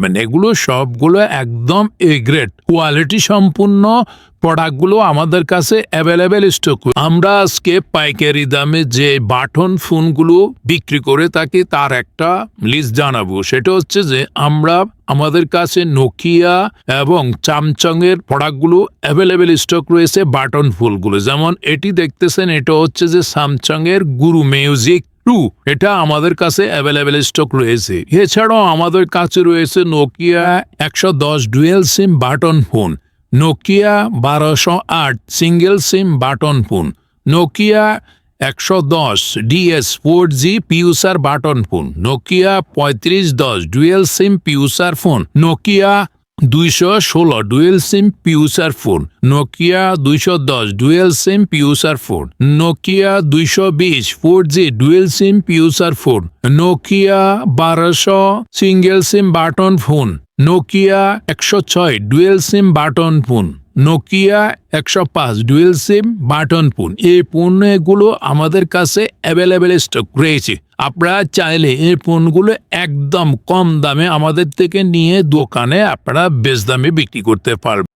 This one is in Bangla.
মানে এগুলো সবগুলো একদম এ গ্রেড কোয়ালিটি সম্পূর্ণ প্রোডাক্টগুলো আমাদের কাছে অ্যাভেলেবেল স্টক আমরা আজকে পাইকারি দামে যে বাটন ফোনগুলো বিক্রি করে থাকি, তার একটা লিস্ট জানাব। সেটা হচ্ছে যে, আমরা আমাদের কাছে নোকিয়া এবং চামচং এর প্রোডাক্টগুলো অ্যাভেলেবেল স্টক রয়েছে বাটন ফুলগুলো। যেমন এটি দেখতেছেন, এটা হচ্ছে যে স্যামসাং এর গুরু মিউজিক টু, এটা আমাদের কাছে অ্যাভেলেবেল স্টক রয়েছে। এছাড়াও আমাদের কাছে রয়েছে নোকিয়া একশো দশ dual SIM button phone Nokia বারোশো আট single SIM button phone Nokia একশো দশ ডিএস ফোর জি পিউসার বাটন ফোন নোকিয়া পঁয়ত্রিশ দশ ডুয়েল সিম পিউসার ফোন নোকিয়া দুইশো ষোলো ডুয়েল সিম পিউসার ফোন, নোকিয়া দুইশো দশ ডুয়েল সিম পিউসার ফোন, নোকিয়া দুইশো বিশ ফোর জি ডুয়েল সিম পিউসার ফোন, নোকিয়া বারোশো single SIM button phone, Nokia একশো ছয় dual SIM button phone, Nokia একশো পাঁচ ডুয়েল সিম বাটন ফোন। এই পণ্যগুলো আমাদের কাছে অ্যাভেলেবেল স্টক রয়েছে। আপনারা চাইলে এই ফোনগুলো একদম কম দামে আমাদের থেকে নিয়ে দোকানে আপনারা বেশ দামে বিক্রি করতে পারবেন।